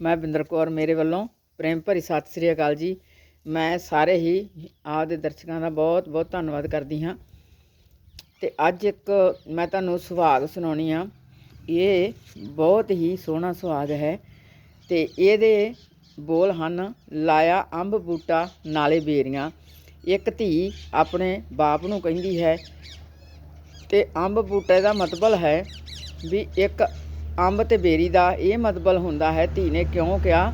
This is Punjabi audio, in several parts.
ਮੈਂ ਬਿੰਦਰ ਕੌਰ, ਮੇਰੇ ਵੱਲੋਂ ਪ੍ਰੇਮ ਭਰੀ ਸਤਿ ਸ੍ਰੀ ਅਕਾਲ ਜੀ। ਮੈਂ ਸਾਰੇ ਹੀ ਆਪਦੇ ਦਰਸ਼ਕਾਂ ਦਾ ਬਹੁਤ ਬਹੁਤ ਧੰਨਵਾਦ ਕਰਦੀ ਹਾਂ। ਤੇ ਅੱਜ ਇੱਕ ਮੈਂ ਤੁਹਾਨੂੰ ਸੁਹਾਗ ਸੁਣਾਉਣੀ ਆ। ਇਹ ਬਹੁਤ ਹੀ ਸੋਹਣਾ ਸੁਹਾਗ ਹੈ ਤੇ ਇਹਦੇ ਬੋਲ ਹਨ, ਲਾਇਆ ਅੰਬ ਬੂਟਾ ਨਾਲੇ ਬੇਰੀਆਂ। ਇੱਕ ਧੀ ਆਪਣੇ ਬਾਪ ਨੂੰ ਕਹਿੰਦੀ ਹੈ ਤੇ ਅੰਬ ਬੂਟੇ ਦਾ ਮਤਲਬ ਹੈ ਵੀ ਇੱਕ ਅੰਬ ਤੇ ਬੇਰੀ ਦਾ ਇਹ ਮਤਲਬ ਹੁੰਦਾ ਹੈ, ਧੀ ਨੇ ਕਿਉਂ ਕਿਹਾ?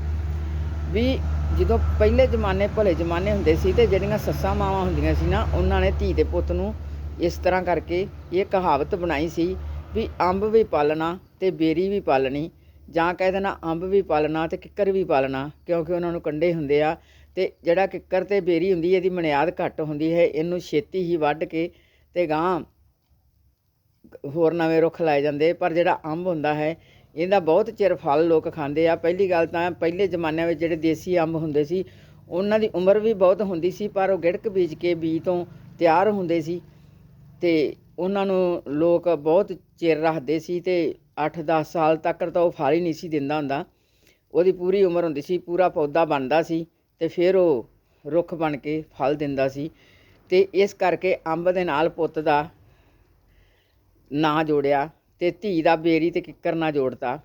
ਵੀ ਜਦੋਂ ਪਹਿਲੇ ਜ਼ਮਾਨੇ ਭਲੇ ਜ਼ਮਾਨੇ ਹੁੰਦੇ ਸੀ ਤੇ ਜਿਹੜੀਆਂ ਸੱਸਾਂ ਮਾਵਾਂ ਹੁੰਦੀਆਂ ਸੀ ਨਾ, ਉਹਨਾਂ ਨੇ ਧੀ ਤੇ ਪੁੱਤ ਨੂੰ ਇਸ ਤਰ੍ਹਾਂ ਕਰਕੇ ਇਹ ਕਹਾਵਤ ਬਣਾਈ ਸੀ ਵੀ ਅੰਬ ਵੀ ਪਾਲਣਾ ਤੇ ਬੇਰੀ ਵੀ ਪਾਲਣੀ। ਜਾਂ ਕਹਿ ਦੇਣਾ ਅੰਬ ਵੀ ਪਾਲਣਾ ਤੇ ਕਿੱਕਰ ਵੀ ਪਾਲਣਾ, ਕਿਉਂਕਿ ਉਹਨਾਂ ਨੂੰ ਕੰਡੇ ਹੁੰਦੇ ਆ ਤੇ ਜਿਹੜਾ ਕਿੱਕਰ ਤੇ ਬੇਰੀ ਹੁੰਦੀ, ਇਹਦੀ ਮਨਿਆਦ ਘੱਟ ਹੁੰਦੀ ਹੈ, ਇਹਨੂੰ ਛੇਤੀ ਹੀ ਵੱਢ ਕੇ ਤੇ ਗਾਂ ਹੋਰ ਨਵੇਂ ਰੁੱਖ ਲਾਏ ਜਾਂਦੇ, ਪਰ ਜਿਹੜਾ ਅੰਬ ਹੁੰਦਾ ਹੈ, ਇਹਦਾ ਬਹੁਤ ਚਿਰ ਫਲ ਲੋਕ ਖਾਂਦੇ ਆ। ਪਹਿਲੀ ਗੱਲ ਤਾਂ ਪਹਿਲੇ ਜ਼ਮਾਨਿਆਂ ਵਿੱਚ ਜਿਹੜੇ ਦੇਸੀ ਅੰਬ ਹੁੰਦੇ ਸੀ, ਉਹਨਾਂ ਦੀ ਉਮਰ ਵੀ ਬਹੁਤ ਹੁੰਦੀ ਸੀ, ਪਰ ਉਹ ਗਿੜਕ ਬੀਜ ਕੇ ਬੀਜ ਤੋਂ ਤਿਆਰ ਹੁੰਦੇ ਸੀ ਤੇ ਉਹਨਾਂ ਨੂੰ ਲੋਕ ਬਹੁਤ ਚਿਰ ਰੱਖਦੇ ਸੀ ਤੇ 8-10 ਸਾਲ ਤੱਕ ਤਾਂ ਉਹ ਫਲ ਹੀ ਨਹੀਂ ਸੀ ਦਿੰਦਾ ਹੁੰਦਾ। ਉਹਦੀ ਪੂਰੀ ਉਮਰ ਹੁੰਦੀ ਸੀ, ਪੂਰਾ ਪੌਦਾ ਬਣਦਾ ਸੀ ਤੇ ਫਿਰ ਉਹ ਰੁੱਖ ਬਣ ਕੇ ਫਲ ਦਿੰਦਾ ਸੀ ਤੇ ਇਸ ਕਰਕੇ ਅੰਬ ਦੇ ਨਾਲ ਪੁੱਤ ਦਾ ਨਾਂ ਜੋੜਿਆ ਅਤੇ ਧੀ ਦਾ ਬੇਰੀ ਅਤੇ ਕਿੱਕਰ ਨਾ ਜੋੜਤਾ।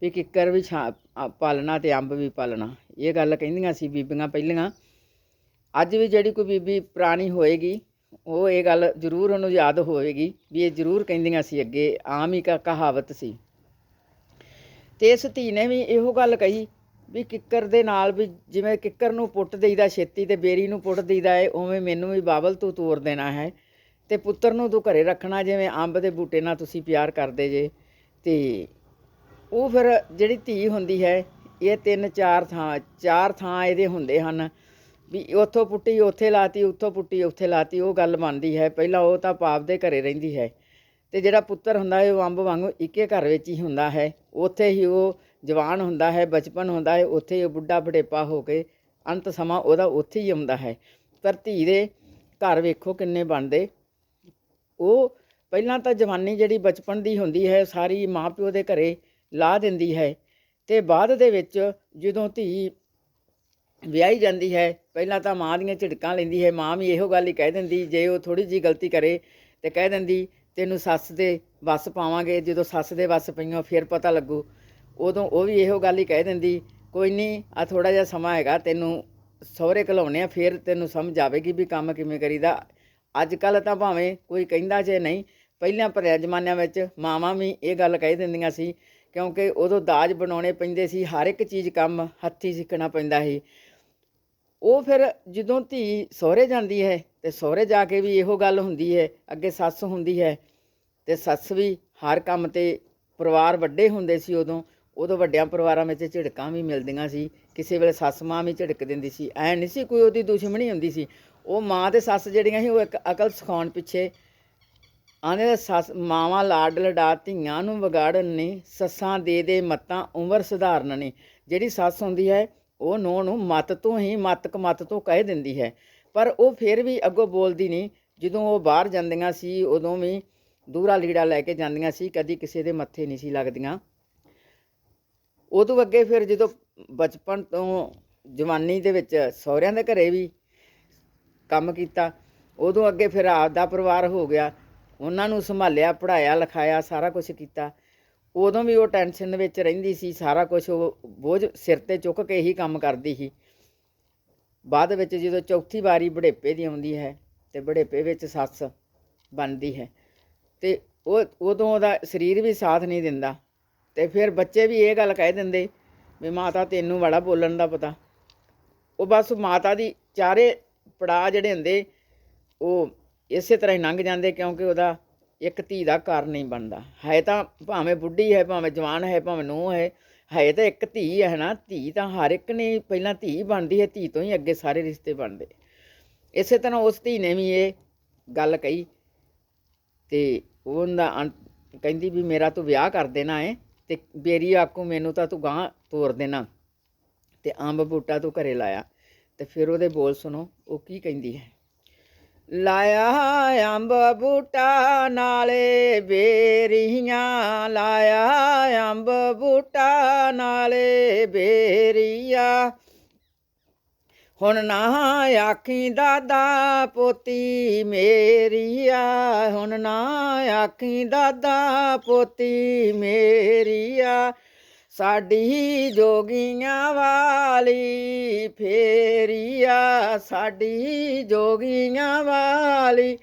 ਵੀ ਕਿੱਕਰ ਵੀ ਛਾ ਪਾਲਣਾ ਅਤੇ ਅੰਬ ਵੀ ਪਾਲਣਾ। ਇਹ ਗੱਲ ਕਹਿੰਦੀਆਂ ਸੀ ਬੀਬੀਆਂ ਪਹਿਲੀਆਂ। ਅੱਜ ਵੀ ਜਿਹੜੀ ਕੋਈ ਬੀਬੀ ਪੁਰਾਣੀ ਹੋਏਗੀ, ਉਹ ਇਹ ਗੱਲ ਜ਼ਰੂਰ ਉਹਨੂੰ ਯਾਦ ਹੋਵੇਗੀ ਵੀ ਇਹ ਜ਼ਰੂਰ ਕਹਿੰਦੀਆਂ ਸੀ ਅੱਗੇ, ਆਮ ਹੀ ਕ- ਕਹਾਵਤ ਸੀ। ਤੇ ਇਸ ਧੀ ਨੇ ਵੀ ਇਹੋ ਗੱਲ ਕਹੀ ਵੀ ਕਿੱਕਰ ਦੇ ਨਾਲ ਵੀ ਜਿਵੇਂ ਕਿੱਕਰ ਨੂੰ ਪੁੱਟ ਦੇਈਦਾ ਛੇਤੀ ਤੇ ਬੇਰੀ ਨੂੰ ਪੁੱਟ ਦੇਈਦਾ ਏ, ਉਵੇਂ ਮੈਨੂੰ ਵੀ ਬਾਬਲ ਤੂੰ ਤੋਰ ਦੇਣਾ ਹੈ। ਤੇ ਪੁੱਤਰ ਨੂੰ ਤੂੰ ਘਰੇ ਰੱਖਣਾ, ਜਿਵੇਂ ਅੰਬ ਦੇ ਬੂਟੇ ਨਾਲ ਤੁਸੀਂ ਪਿਆਰ ਕਰਦੇ ਜੇ। ਤੇ ਉਹ ਫਿਰ ਜਿਹੜੀ ਧੀ ਹੁੰਦੀ ਹੈ, ਇਹ ਤਿੰਨ ਚਾਰ ਥਾਂ ਚਾਰ ਥਾਂ ਇਹਦੇ ਹੁੰਦੇ ਹਨ। ਵੀ ਉੱਥੋਂ ਪੁੱਟੀ, ਉੱਥੇ ਲਾਤੀ, ਉੱਥੋਂ ਪੁੱਟੀ, ਉੱਥੇ ਲਾਤੀ, ਉਹ ਗੱਲ ਬਣਦੀ ਹੈ। ਪਹਿਲਾਂ ਉਹ ਤਾਂ ਪਾਪ ਦੇ ਘਰੇ ਰਹਿੰਦੀ ਹੈ। ਤੇ ਜਿਹੜਾ ਪੁੱਤਰ ਹੁੰਦਾ ਹੈ, ਉਹ ਅੰਬ ਵਾਂਗੂ ਇੱਕੇ ਘਰ ਵਿੱਚ ਹੀ ਹੁੰਦਾ ਹੈ। ਉੱਥੇ ਹੀ ਉਹ ਜਵਾਨ ਹੁੰਦਾ ਹੈ, ਬਚਪਨ ਹੁੰਦਾ ਹੈ, ਉੱਥੇ ਹੀ ਉਹ ਬੁੱਢਾ ਬੜੇਪਾ ਹੋ ਕੇ ਅੰਤ ਸਮਾਂ ਉਹਦਾ ਉੱਥੇ ਹੀ ਆਉਂਦਾ ਹੈ। ਪਰ ਧੀ ਦੇ ਘਰ ਵੇਖੋ ਕਿੰਨੇ ਬਣਦੇ। ਉਹ ਪਹਿਲਾਂ ਤਾਂ ਜਵਾਨੀ ਜਿਹੜੀ ਬਚਪਨ ਦੀ ਹੁੰਦੀ ਹੈ, ਸਾਰੀ ਮਾਪਿਓ ਦੇ ਘਰੇ ਲਾ ਦਿੰਦੀ ਹੈ ਤੇ ਬਾਅਦ ਦੇ ਵਿੱਚ ਜਦੋਂ ਧੀ ਵਿਆਹੀ ਜਾਂਦੀ ਹੈ, ਪਹਿਲਾਂ ਤਾਂ ਮਾਂ ਦੀਆਂ ਝਿੜਕਾਂ ਲੈਂਦੀ ਹੈ, ਮਾਂ ਵੀ ਇਹੋ ਗੱਲ ਹੀ ਕਹਿ ਦਿੰਦੀ, ਜੇ ਉਹ ਥੋੜੀ ਜੀ ਗਲਤੀ ਕਰੇ ਤੇ ਕਹਿ ਦਿੰਦੀ, ਤੈਨੂੰ ਸੱਸ ਦੇ ਵੱਸ ਪਾਵਾਂਗੇ, ਜਦੋਂ ਸੱਸ ਦੇ ਵੱਸ ਪਈਆਂ ਫਿਰ ਪਤਾ ਲੱਗੂ। ਉਦੋਂ ਉਹ ਵੀ ਇਹੋ ਗੱਲ ਹੀ ਕਹਿ ਦਿੰਦੀ, ਕੋਈ ਨਹੀਂ ਆ ਥੋੜਾ ਜਿਹਾ ਸਮਾਂ ਹੈਗਾ, ਤੈਨੂੰ ਸਹੁਰੇ ਘਲਾਉਣੇ ਆ, ਫਿਰ ਤੈਨੂੰ ਸਮਝ ਆਵੇਗੀ ਵੀ ਕੰਮ ਕਿਵੇਂ ਕਰੀਦਾ। ਅੱਜ ਕੱਲ ਤਾਂ ਭਾਵੇਂ ਕੋਈ ਕਹਿੰਦਾ ਜੇ ਨਹੀਂ, ਪਹਿਲਾਂ ਪੁਰਾਣੇ ਜ਼ਮਾਨਿਆਂ ਵਿੱਚ ਮਾਵਾਂ ਵੀ ਇਹ ਗੱਲ ਕਹਿ ਦਿੰਦੀਆਂ ਸੀ, ਕਿਉਂਕਿ ਉਦੋਂ ਦਾਜ ਬਣਾਉਣੇ ਪੈਂਦੇ ਸੀ, ਹਰ ਇੱਕ ਚੀਜ਼ ਕੰਮ ਹੱਥੀ ਸਿੱਖਣਾ ਪੈਂਦਾ ਸੀ। ਉਹ ਫਿਰ ਜਦੋਂ ਧੀ ਸਹੁਰੇ ਜਾਂਦੀ ਹੈ ਤੇ ਸਹੁਰੇ ਜਾ ਕੇ ਵੀ ਇਹੋ ਗੱਲ ਹੁੰਦੀ ਹੈ, ਅੱਗੇ ਸੱਸ ਹੁੰਦੀ ਹੈ, ਤੇ ਸੱਸ ਵੀ ਹਰ ਕੰਮ ਤੇ ਪਰਿਵਾਰ ਵੱਡੇ ਹੁੰਦੇ ਸੀ ਉਦੋਂ ਉਦੋਂ ਵੱਡਿਆਂ ਪਰਿਵਾਰਾਂ ਵਿੱਚ ਝਿੜਕਾਂ ਵੀ ਮਿਲਦੀਆਂ ਸੀ, ਕਿਸੇ ਵੇਲੇ ਸੱਸ ਮਾਂ ਵੀ ਝਿੜਕ ਦਿੰਦੀ ਸੀ, ਐ ਨਹੀਂ ਸੀ ਕੋਈ ਉਹਦੀ ਦੁਸ਼ਮਣੀ ਹੁੰਦੀ ਸੀ। ਉਹ ਮਾਂ ਤੇ ਸੱਸ ਜਿਹੜੀਆਂ ਸੀ, ਉਹ ਇੱਕ ਅਕਲ ਸਿਖਾਉਣ ਪਿੱਛੇ ਆਂਦੇ ਸੱਸ ਮਾਵਾਂ ਲਾਡ ਲੜਾ ਧੀਆਂ ਨੂੰ ਵਿਗਾੜਨ ਨੇ, ਸੱਸਾਂ ਦੇ ਦੇ ਮੱਤਾਂ ਉਮਰ ਸੁਧਾਰਨ ਨੇ। ਜਿਹੜੀ ਸੱਸ ਹੁੰਦੀ ਹੈ, ਉਹ ਨੂੰਹ ਨੂੰ ਮੱਤ ਤੋਂ ਹੀ ਮੱਤ ਕਮੱਤ ਤੋਂ ਕਹਿ ਦਿੰਦੀ ਹੈ। ਪਰ ਉਹ ਫਿਰ ਵੀ ਅੱਗੋਂ ਬੋਲਦੀ ਨਹੀਂ ਜਦੋਂ ਉਹ ਬਾਹਰ ਜਾਂਦੀਆਂ ਸੀ, ਉਦੋਂ ਵੀ ਦੂਰਾ ਲੀੜਾ ਲੈ ਕੇ ਜਾਂਦੀਆਂ ਸੀ, ਕਦੀ ਕਿਸੇ ਦੇ ਮੱਥੇ ਨਹੀਂ ਸੀ ਲੱਗਦੀਆਂ। ਉਦੋਂ ਅੱਗੇ ਫਿਰ ਜਦੋਂ ਬਚਪਨ ਤੋਂ ਜਵਾਨੀ ਦੇ ਵਿੱਚ ਸਹੁਰਿਆਂ ਦੇ ਘਰੇ ਵੀ ਕੰਮ ਕੀਤਾ, ਉਦੋਂ ਅੱਗੇ ਫਿਰ ਆਪਦਾ ਪਰਿਵਾਰ ਹੋ ਗਿਆ। ਉਹਨਾਂ ਨੂੰ ਸੰਭਾਲਿਆ ਪੜਾਇਆ ਲਿਖਾਇਆ, ਸਾਰਾ ਕੁਝ ਕੀਤਾ। ਉਦੋਂ ਵੀ ਉਹ ਟੈਨਸ਼ਨ ਵਿੱਚ ਰਹਿੰਦੀ ਸੀ, ਸਾਰਾ ਕੁਝ ਉਹ ਬੋਝ ਸਿਰ ਤੇ ਚੁੱਕ ਕੇ ਹੀ ਕੰਮ ਕਰਦੀ ਸੀ। ਬਾਅਦ ਵਿੱਚ ਜਦੋਂ ਚੌਥੀ ਵਾਰੀ ਬੜੇਪੇ ਦੀ ਆਉਂਦੀ ਹੈ ਤੇ ਬੜੇਪੇ ਵਿੱਚ ਸੱਸ ਬਣਦੀ ਹੈ ਤੇ ਉਹ, ਉਦੋਂ ਉਹਦਾ ਸਰੀਰ ਵੀ ਸਾਥ ਨਹੀਂ ਦਿੰਦਾ। ਤੇ ਫਿਰ ਬੱਚੇ ਵੀ ਇਹ ਗੱਲ ਕਹਿ ਦਿੰਦੇ ਵੀ ਮਾਤਾ ਤੈਨੂੰ ਬੜਾ ਬੋਲਣ ਦਾ ਪਤਾ। ਉਹ ਬਸ ਮਾਤਾ ਦੀ ਚਾਰੇ ਪੜਾ ਜਿਹੜੇ ਹੁੰਦੇ, ਉਹ ਇਸੇ ਤਰ੍ਹਾਂ ਹੀ ਲੰਘ ਜਾਂਦੇ ਕਿਉਂਕਿ ਉਹਦਾ ਇੱਕ ਧੀ ਦਾ ਘਰ ਨਹੀਂ ਬਣਦਾ। ਹੈ ਤਾਂ ਭਾਵੇਂ ਬੁੱਢੀ ਹੈ, ਭਾਵੇਂ ਜਵਾਨ ਹੈ, ਭਾਵੇਂ ਨੂੰਹ ਹੈ ਹੈ ਤਾਂ ਇੱਕ ਧੀ ਹੈ ਨਾ ਧੀ ਤਾਂ ਹਰ ਇੱਕ ਨੇ ਪਹਿਲਾਂ ਧੀ ਬਣਦੀ ਹੈ, ਧੀ ਤੋਂ ਹੀ ਅੱਗੇ ਸਾਰੇ ਰਿਸ਼ਤੇ ਬਣਦੇ। ਇਸੇ ਤਰ੍ਹਾਂ ਉਸ ਧੀ ਨੇ ਵੀ ਇਹ ਗੱਲ ਕਹੀ ਤੇ ਉਹਦਾ ਅੰਤ- ਕਹਿੰਦੀ ਵੀ ਮੇਰਾ ਤੂੰ ਵਿਆਹ ਕਰ ਦੇਣਾ ਹੈ ਤੇ ਬੇਰੀ ਆਕੂ ਮੈਨੂੰ ਤਾਂ ਤੂੰ ਗਾਂ ਤੋਰ ਦੇਣਾ ਤੇ ਅੰਬ ਬੂਟਾ ਤੂੰ ਘਰੇ ਲਾਇਆ। ਤੇ ਫਿਰ ਉਹਦੇ ਬੋਲ ਸੁਣੋ, ਉਹ ਕੀ ਕਹਿੰਦੀ ਹੈ? ਲਾਇਆ ਅੰਬ ਬੂਟਾ ਨਾਲੇ ਬੇਰੀਆਂ, ਲਾਇਆ ਅੰਬ ਬੂਟਾ ਨਾਲੇ ਬੇਰੀਆ। ਹੁਣ ਨਾ ਆਖੀ ਦਾਦਾ ਪੋਤੀ ਮੇਰੀਆ, ਹੁਣ ਨਾ ਆਖੀ ਦਾਦਾ ਪੋਤੀ ਮੇਰੀਆ। ਸਾਡੀ ਜੋਗੀਆਂ ਵਾਲੀ ਫੇਰੀਆ ਸਾਡੀ ਜੋਗੀਆਂ ਵਾਲੀ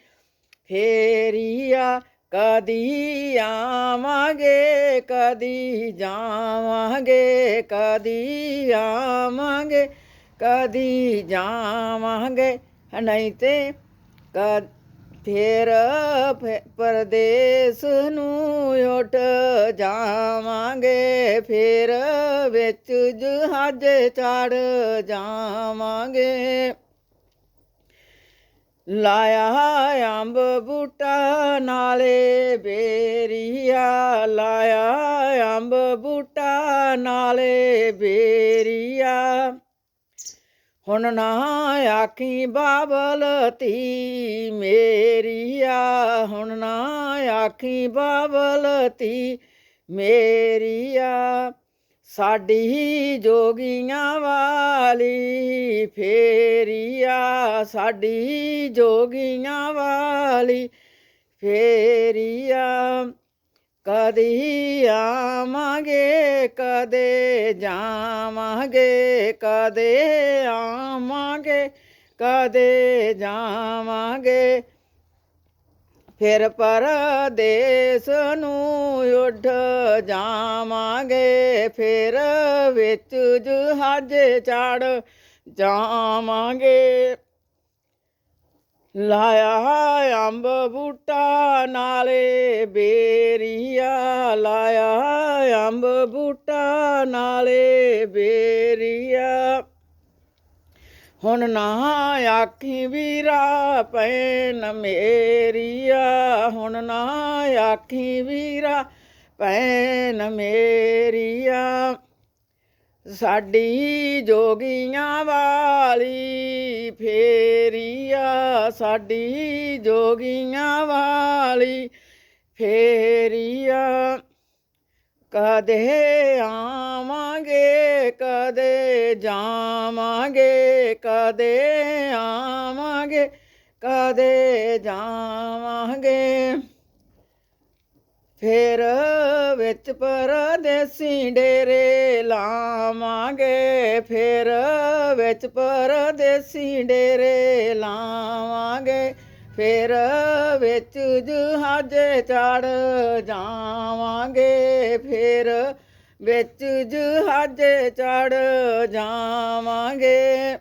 ਫੇਰੀਆ ਕਦੀ ਆਵਾਂਗੇ, ਕਦੀ ਜਾਵਾਂਗੇ, ਕਦੀ ਆਵਾਂਗੇ, ਕਦੀ ਜਾਵਾਂਗੇ। ਨਹੀਂ ਤੇ ਕਦ ਫੇਰ ਫੇ- ਪਰਦੇਸ ਨੂੰ ਉੱਠ ਜਾਵਾਂਗੇ, ਫੇਰ ਵਿੱਚ ਜਹਾਜ਼ ਚੜ ਜਾਵਾਂਗੇ। ਲਾਇਆ ਅੰਬ ਬੂਟਾ ਨਾਲੇ ਬੇਰੀਆ, ਲਾਇਆ ਅੰਬ ਬੂਟਾ ਨਾਲੇ ਬੇਰੀਆ। ਹੁਣ ਨਾ ਆਖੀ ਬਾਬਲਤੀ ਮੇਰੀਆ ਹੁਣ ਨਾ ਆਖੀ ਬਾਬਲਤੀ ਮੇਰੀਆ ਸਾਡੀ ਜੋਗੀਆਂ ਵਾਲੀ ਫੇਰੀਆ ਸਾਡੀ ਜੋਗੀਆਂ ਵਾਲੀ ਫੇਰੀਆ ਕਦੀ ਆਵਾਂਗੇ, ਕਦੇ ਜਾਵਾਂਗੇ, ਕਦੇ ਆਵਾਂਗੇ, ਕਦੇ ਜਾਵਾਂਗੇ। ਫਿਰ ਪਰਦੇਸ ਨੂੰ ਉੱਡ ਜਾਵਾਂਗੇ, ਫਿਰ ਵਿੱਚ ਜਹਾਜ਼ ਚੜ ਜਾਵਾਂਗੇ। ਲਾਇਆ ਅੰਬ ਬੂਟਾ ਨਾਲੇ ਬੇਰੀਆ, ਲਾਇਆ ਅੰਬ ਬੂਟਾ ਨਾਲੇ ਬੇਰੀਆ। ਹੁਣ ਨਾ ਆਖੀ ਵੀਰਾ ਪੈਨ ਮੇਰੀਆ, ਹੁਣ ਨਾ ਆਖੀ ਵੀਰਾ ਪੈਨ ਮੇਰੀਆ। ਸਾਡੀ ਜੋਗੀਆਂ ਵਾਲੀ ਫੇਰੀਆ ਸਾਡੀ ਜੋਗੀਆਂ ਵਾਲੀ ਫੇਰੀਆ ਕਦੇ ਆਵਾਂਗੇ, ਕਦੇ ਜਾਵਾਂਗੇ, ਕਦੇ ਆਵਾਂਗੇ, ਕਦੇ ਜਾਵਾਂਗੇ। ਫੇਰ ਵਿੱਚ ਪਰਦੇਸੀ ਡੇਰੇ ਲਾਵਾਂਗੇ, ਫੇਰ ਵਿੱਚ ਪਰਦੇਸੀ ਡੇਰੇ ਲਾਵਾਂਗੇ, ਫੇਰ ਵਿੱਚ ਜਹਾਜ਼ ਚੜ ਜਾਵਾਂਗੇ, ਫੇਰ ਵਿੱਚ ਜਹਾਜ਼ ਚੜ ਜਾਵਾਂਗੇ।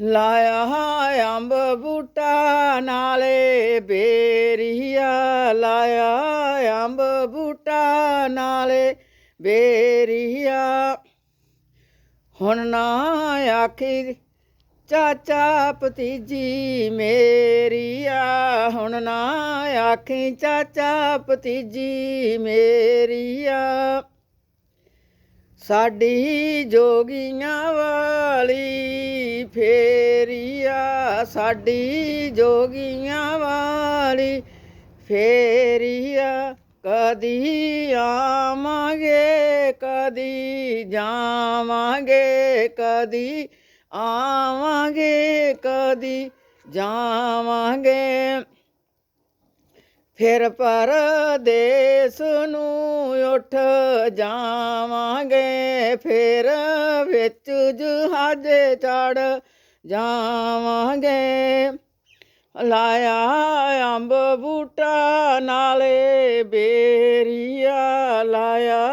ਲਾਇਆ ਅੰਬ ਬੂਟਾ ਨਾਲੇ ਬੇਰੀਆ, ਲਾਇਆ ਅੰਬ ਬੂਟਾ ਨਾਲੇ ਬੇਰੀਆ। ਹੁਣ ਨਾ ਆਖੀ ਚਾਚਾ ਭਤੀਜੀ ਮੇਰੀਆ, ਹੁਣ ਨਾ ਆਖੀ ਚਾਚਾ ਭਤੀਜੀ ਮੇਰੀਆ। ਸਾਡੀ ਜੋਗੀਆਂ ਵਾਲੀ ਫੇਰੀਆ ਸਾਡੀ ਜੋਗੀਆਂ ਵਾਲੀ ਫੇਰੀਆ ਕਦੀ ਆਵਾਂਗੇ, ਕਦੀ ਜਾਵਾਂਗੇ, ਕਦੀ ਆਵਾਂਗੇ, ਕਦੀ ਜਾਵਾਂਗੇ। ਫਿਰ ਪਰਦੇਸ ਨੂੰ ਉੱਠ ਜਾਵਾਂਗੇ, ਫਿਰ ਵਿੱਚ ਜਹਾਜ਼ ਚੜ ਜਾਵਾਂਗੇ। ਲਾਇਆ ਅੰਬ ਬੂਟਾ ਨਾਲੇ ਬੇਰੀਆ, ਲਾਇਆ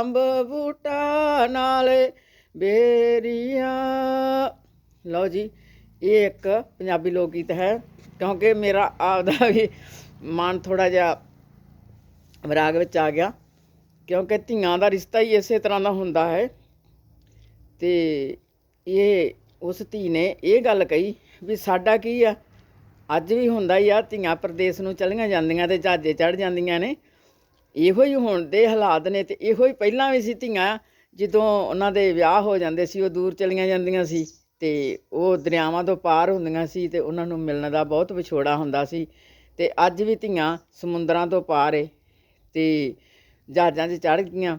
ਅੰਬ ਬੂਟਾ ਨਾਲੇ ਬੇਰੀਆ। ਲਓ ਜੀ, ਇਹ ਇੱਕ ਪੰਜਾਬੀ ਲੋਕ ਗੀਤ ਹੈ। ਕਿਉਂਕਿ ਮੇਰਾ ਆਪਦਾ ਵੀ ਮਨ ਥੋੜਾ ਜਿਹਾ ਵਿਰਾਗ ਵਿੱਚ ਆ ਗਿਆ, ਕਿਉਂਕਿ ਧੀਆਂ ਦਾ ਰਿਸ਼ਤਾ ਹੀ ਇਸੇ ਤਰ੍ਹਾਂ ਦਾ ਹੁੰਦਾ ਹੈ। ਤੇ ਇਹ, ਉਸ ਧੀ ਨੇ ਇਹ ਗੱਲ ਕਹੀ ਵੀ ਸਾਡਾ ਕੀ ਆ? ਅੱਜ ਵੀ ਹੁੰਦਾ ਹੀ ਆ, ਧੀਆਂ ਪ੍ਰਦੇਸ਼ ਨੂੰ ਚਲੀਆਂ ਜਾਂਦੀਆਂ ਤੇ ਜਹਾਜ਼ੇ ਚੜ ਜਾਂਦੀਆਂ ਨੇ। ਇਹੋ ਹੀ ਹੁਣ ਦੇ ਹਾਲਾਤ ਨੇ ਤੇ ਇਹੋ ਹੀ ਪਹਿਲਾਂ ਵੀ ਸੀ ਧੀਆਂ, ਜਦੋਂ ਉਹਨਾਂ ਦੇ ਵਿਆਹ ਹੋ ਜਾਂਦੇ ਸੀ, ਉਹ ਦੂਰ ਚਲੀਆਂ ਜਾਂਦੀਆਂ ਸੀ। ਤੇ ਉਹ ਦਰਿਆਵਾਂ ਤੋਂ ਪਾਰ ਹੁੰਦੀਆਂ ਸੀ ਤੇ ਉਹਨਾਂ ਨੂੰ ਮਿਲਣ ਦਾ ਬਹੁਤ ਵਿਛੋੜਾ ਹੁੰਦਾ ਸੀ। ਤੇ ਅੱਜ ਵੀ ਧੀਆਂ ਸਮੁੰਦਰਾਂ ਤੋਂ ਪਾਰ ਏ ਤੇ ਜਹਾਜ਼ਾਂ 'ਚ ਚੜ੍ਹ ਗਈਆਂ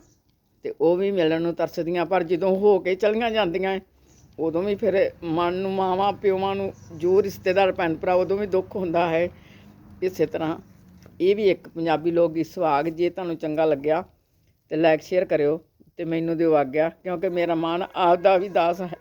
ਤੇ ਉਹ ਵੀ ਮਿਲਣ ਨੂੰ ਤਰਸਦੀਆਂ। ਪਰ ਜਦੋਂ ਹੋ ਕੇ ਚਲੀਆਂ ਜਾਂਦੀਆਂ ਉਦੋਂ ਵੀ ਫਿਰ ਮਨ ਨੂੰ, ਮਾਵਾਂ ਪਿਓਾਂ ਨੂੰ ਜੋ ਰਿਸ਼ਤੇਦਾਰ, ਭੈਣ ਭਰਾ, ਉਦੋਂ ਵੀ ਦੁੱਖ ਹੁੰਦਾ ਹੈ। ਇਸੇ ਤਰ੍ਹਾਂ ਇਹ ਵੀ ਇੱਕ ਪੰਜਾਬੀ ਲੋਕ ਗੀਤ ਸੁਹਾਗ ਜੇ ਤੁਹਾਨੂੰ ਚੰਗਾ ਲੱਗਿਆ ਤੇ ਲਾਈਕ ਸ਼ੇਅਰ ਕਰਿਓ ਤੇ ਮੈਨੂੰ ਦਿਓ ਆਗਿਆ, ਕਿਉਂਕਿ ਮੇਰਾ ਮਨ ਆਪ ਦਾ ਵੀ ਦਾਸ ਹੈ।